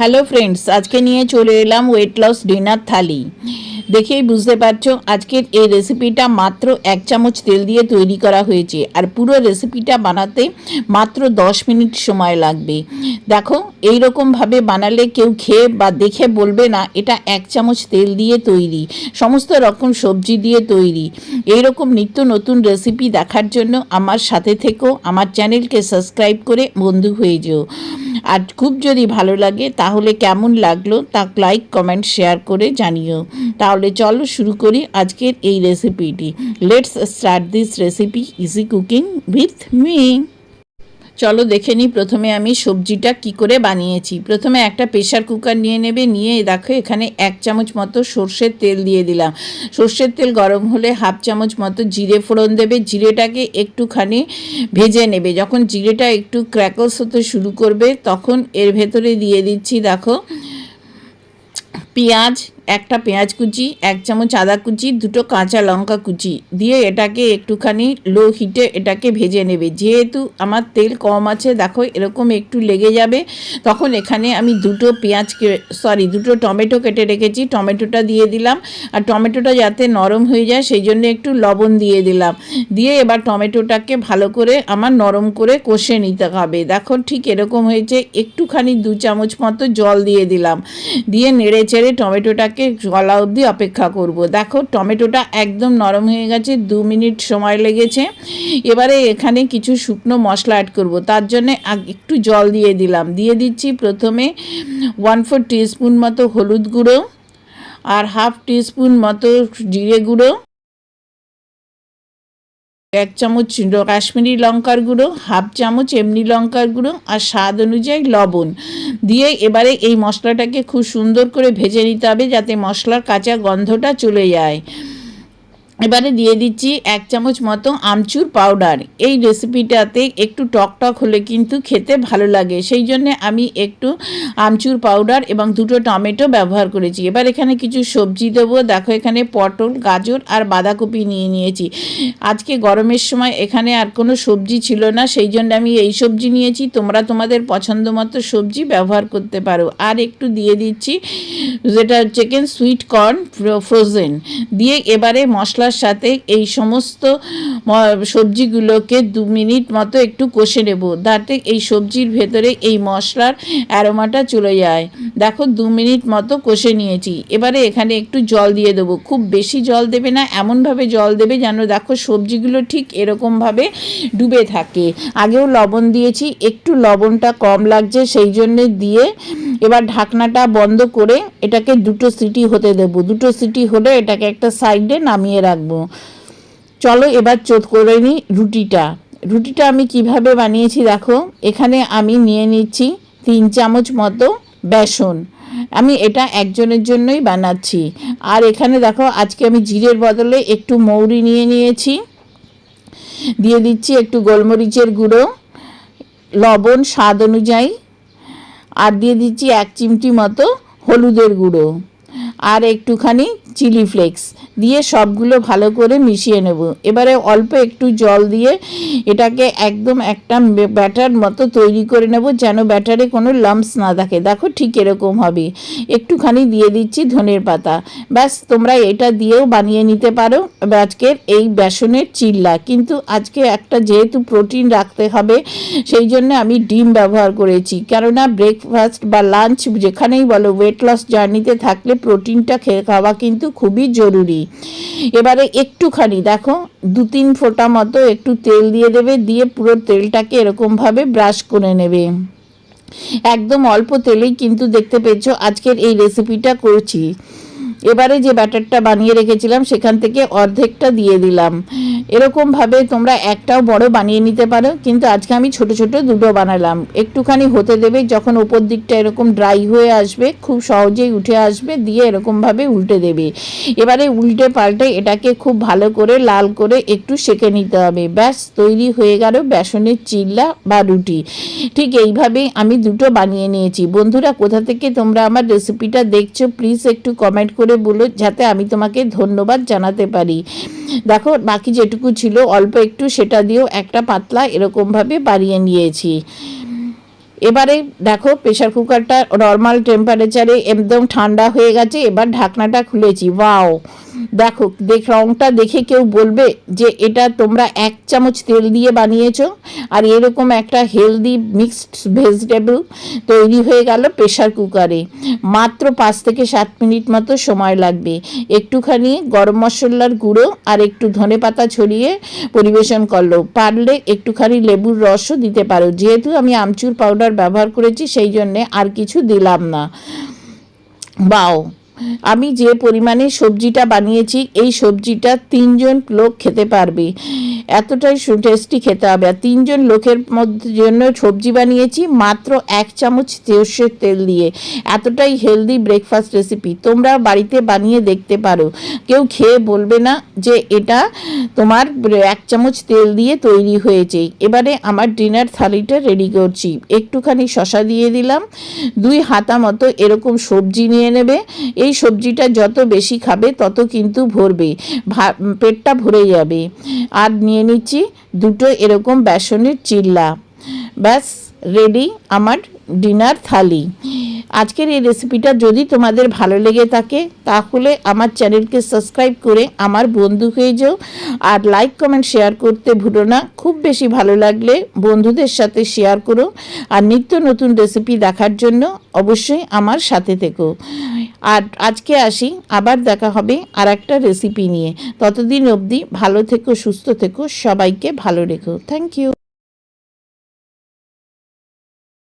Hello friends আজকে নিয়ে চলে এলাম ওয়েট লস ডিনার থালি। দেখেই বুঝতে পারছ, আজকের এই রেসিপিটা মাত্র এক চামচ তেল দিয়ে তৈরি করা হয়েছে। আর পুরো রেসিপিটা বানাতে মাত্র দশ মিনিট সময় লাগবে। দেখো এই রকমভাবে বানালে কেউ খেয়ে বা দেখে বলবে না, এটা এক চামচ তেল দিয়ে তৈরি। সমস্ত রকম সবজি দিয়ে তৈরি। এই রকম নিত্য নতুন রেসিপি দেখার জন্য আমার সাথে থেকো, আমার চ্যানেলকে সাবস্ক্রাইব করে বন্ধু হয়ে যেও। আর খুব যদি ভালো লাগে, তাহলে কেমন লাগল তা লাইক কমেন্ট শেয়ার করে জানিও। তাহলে চলো শুরু করি আজকের এই রেসিপিটি let's start this recipe easy cooking with me চলো দেখে নিই প্রথমে আমি সবজিটা কি করে বানিয়েছি। প্রথমে একটা প্রেশার কুকার নিয়ে নেবে, নিয়ে দেখো এখানে এক চামচ মতো সর্ষের তেল দিয়ে দিলাম। সর্ষের তেল গরম হলে হাফ চামচ মতো জিরে ফোড়ন দেবে, জিরেটাকে একটুখানি ভেজে নেবে। যখন জিরেটা একটু ক্র্যাকলস হতে শুরু করবে, তখন এর ভেতরে দিয়ে দিচ্ছি, দেখো, পেঁয়াজ একটা পেঁয়াজ কুচি, এক চামচ আদা কুচি, দুটো কাঁচা লঙ্কা কুচি। দিয়ে এটাকে একটুখানি লো হিটে এটাকে ভেজে নেবে। যেহেতু আমার তেল কম আছে, দেখো এরকম একটু লেগে যাবে, তখন এখানে আমি দুটো পেঁয়াজ সরি দুটো টমেটো কেটে রেখেছি। টমেটোটা দিয়ে দিলাম। আর টমেটোটা যাতে নরম হয়ে যায়, সেই জন্য একটু লবণ দিয়ে দিলাম। দিয়ে এবার টমেটোটাকে ভালো করে আমার নরম করে কষে নিতে হবে। দেখো ঠিক এরকম হয়েছে, একটুখানি দু চামচ মতো জল দিয়ে দিলাম। দিয়ে নেড়ে চেড়ে টমেটোটাকে গলা অবধি অপেক্ষা করব। দেখো, টমেটোটা একদম নরম হয়ে গেছে, দু মিনিট সময় লেগেছে। এবারে এখানে কিছু শুকনো মশলা অ্যাড করব। তার জন্য একটু জল দিয়ে দিলাম। দিয়ে দিচ্ছি প্রথমে ওয়ান ফোর টিস্পুন মতো হলুদ গুঁড়ো আর হাফ টিস্পুন মতো জিরে গুঁড়ো। এক চামচ কাশ্মীরি লঙ্কার গুঁড়ো, হাফ চামচ এমনি লঙ্কার গুঁড়ো আর স্বাদ অনুযায়ী লবণ। দিয়ে এবারে এই মশলাটাকে খুব সুন্দর করে ভেজে নিতে হবে যাতে মশলার কাঁচা গন্ধটা চলে যায়। এবারে দিয়ে দিচ্ছি এক চামচ মতো আমচুর পাউডার। এই রেসিপিটাতে একটু টক টক হলে কিন্তু খেতে ভালো লাগে। সেই জন্যে আমি একটু আমচুর পাউডার এবং দুটো টমেটো ব্যবহার করেছি। এবার এখানে কিছু সবজি দেবো। দেখো এখানে পটল, গাজর আর বাঁধাকপি নিয়ে নিয়েছি। আজকে গরমের সময় এখানে আর কোনো সবজি ছিল না। সেই জন্য আমি এই সবজি নিয়েছি। তোমরা তোমাদের পছন্দ মতো সবজি ব্যবহার করতে পারো। আর একটু দিয়ে দিচ্ছি যেটা চিকেন সুইট কর্ন ফ্রোজেন দিয়ে এবারে মশলা মশলার সাথে এই সমস্ত সবজিগুলোকে দু মিনিট মতো একটু কষে নেব। তাতে এই সবজির ভেতরে এই মশলার অ্যারোমাটা চলে যায়। দেখো দু মিনিট মতো কষে নিয়েছি। এবারে এখানে একটু জল দিয়ে দেবো। খুব বেশি জল দেবে না, এমনভাবে জল দেবে যেন দেখো সবজিগুলো ঠিক এরকমভাবে ডুবে থাকে। আগেও লবণ দিয়েছি, একটু লবণটা কম লাগছে সেই জন্যে দিয়ে এবার ঢাকনাটা বন্ধ করে এটাকে দুটো সিটি হতে দেবো। দুটো সিটি হলে এটাকে একটা সাইডে নামিয়ে রাখব। চলো এবার চোট করে নিই রুটিটা। রুটিটা আমি কীভাবে বানিয়েছি দেখো, এখানে আমি নিয়ে নিচ্ছি তিন চামচ মতো বেসন। আমি এটা একজনের জন্যই বানাচ্ছি। আর এখানে দেখো, আজকে আমি জিরের বদলে একটু মৌরি নিয়ে নিয়েছি। দিয়ে দিচ্ছি একটু গোলমরিচের গুঁড়ো, লবণ, স্বাদ অনুযায়ী। আর দিয়ে দিচ্ছি এক চিমটি মতো হলুদের গুঁড়ো। আর একটুখানি চিলি ফ্লেক্স। দিয়ে সবগুলো ভালো করে মিশিয়ে নেব। এবারে অল্প একটু জল দিয়ে এটাকে একদম একটা ব্যাটার মতো তৈরি করে নেব যেন ব্যাটারে কোনো লাম্পস না থাকে। দেখো ঠিক এরকম হবে। একটুখানি দিয়ে দিচ্ছি ধনের পাতা। ব্যাস, তোমরা এটা দিয়েও বানিয়ে নিতে পারো আজকের এই বেসনের চিল্লা। কিন্তু আজকে একটা যেহেতু প্রোটিন রাখতে হবে, সেই জন্য আমি ডিম ব্যবহার করেছি। কেননা ব্রেকফাস্ট বা লাঞ্চ যেখানেই বলো ওয়েট লস জার্নিতে থাকলে প্রোটিনটা খেয়ে খাওয়া কিন্তু খুবই জরুরি। এবারে একটুখানি, দেখো, দু তিন ফোঁটা মতো একটু তেল দিয়ে দেবে, দিয়ে পুরো তেলটাকে এরকমভাবে ব্রাশ করে নেবে। একদম অল্প তেলেই কিন্তু দেখতে পেয়েছ আজকের এই রেসিপিটা করছি। এবারে যে ব্যাটারটা বানিয়ে রেখেছিলাম, সেখান থেকে অর্ধেকটা দিয়ে দিলাম। এরকমভাবে তোমরা একটাও বড় বানিয়ে নিতে পারো, কিন্তু আজকে আমি ছোট ছোট দুটো বানালাম। একটুখানি হতে দেবে, যখন ওপর দিকটা এরকম ড্রাই হয়ে আসবে, খুব সহজেই উঠে আসবে, দিয়ে এরকমভাবে উল্টে দেবে। এবারে উল্টে পাল্টে এটাকে খুব ভালো করে, লাল করে একটু সেকে নিতে হবে। ব্যাস, তৈরি হয়ে গেল বেসনের চিল্লা বা রুটি। ঠিক এইভাবেই আমি দুটো বানিয়ে নিয়েছি। বন্ধুরা, কোথা থেকে তোমরা আমার রেসিপিটা দেখছ প্লিজ একটু কমেন্ট করে বলো যাতে আমি তোমাকে ধন্যবাদ জানাতে পারি। দেখো, বাকি যেটুকু ছিল, অল্প একটু সেটা দিয়েও একটা পাতলা এরকমভাবে বাড়িয়ে নিয়েছি। এবারে দেখো, প্রেশার কুকারটা নর্মাল টেম্পারেচারে একদম ঠান্ডা হয়ে গেছে, এবার ঢাকনাটা খুলেছি। ওয়াও! দেখো, দেখ রঙটা দেখে কেউ বলবে যে এটা তোমরা এক চামচ তেল দিয়ে বানিয়েছ আর এরকম একটা হেলদি মিক্সড ভেজিটেবল তৈরি হয়ে গেল প্রেশার কুকারে মাত্র পাঁচ থেকে সাত মিনিট মতো সময় লাগবে। একটুখানি গরম মশলার গুঁড়ো আর একটু ধনে পাতা ছড়িয়ে পরিবেশন করল। পারলে একটুখানি লেবুর রসও দিতে পারো। যেহেতু আমি আমচুর পাউডার ব্যবহার করেছি, সেই জন্যে আর কিছু দিলাম না। বাও। আমি যে পরিমাণে সবজিটা বানিয়েছি, এই সবজিটা তিনজন লোক খেতে পারবে। এতটাই টেস্টি খেতে হবে। আর তিনজন লোকের মধ্যে জন্য সবজি বানিয়েছি মাত্র এক চামচ সর্ষের তেল দিয়ে। এতটাই হেলদি ব্রেকফাস্ট রেসিপি তোমরা বাড়িতে বানিয়ে দেখতে পারো। কেউ খেয়ে বলবে না যে এটা তোমার এক চামচ তেল দিয়ে তৈরি হয়েছে। এবারে আমার ডিনার থালিটা রেডি করছি। একটুখানি শশা দিয়ে দিলাম। দুই হাতা মতো এরকম সবজি নিয়ে নেবে। এই সবজিটা যত বেশি খাবে, তত কিন্তু ভরবে। পেটটা ভরে যাবে। আর নিয়ে নিচ্ছি দুটো এরকম বেসনের চিল্লা। ব্যাস রেডি আমার ডিনার থালি। আজকের এই রেসিপিটা যদি তোমাদের ভালো লেগে থাকে, তাহলে আমার চ্যানেলকে সাবস্ক্রাইব করে আমার বন্ধু হয়ে যাও। আর লাইক কমেন্ট শেয়ার করতে ভুলো না। খুব বেশি ভালো লাগলে বন্ধুদের সাথে শেয়ার করো। আর নিত্য নতুন রেসিপি দেখার জন্য অবশ্যই আমার সাথে থেকো। আর আজকে আসি, আবার দেখা হবে আর একটা রেসিপি নিয়ে। ততদিন অবধি ভালো থেকো, সুস্থ থেকো, সবাইকে ভালো রেখো। Thank you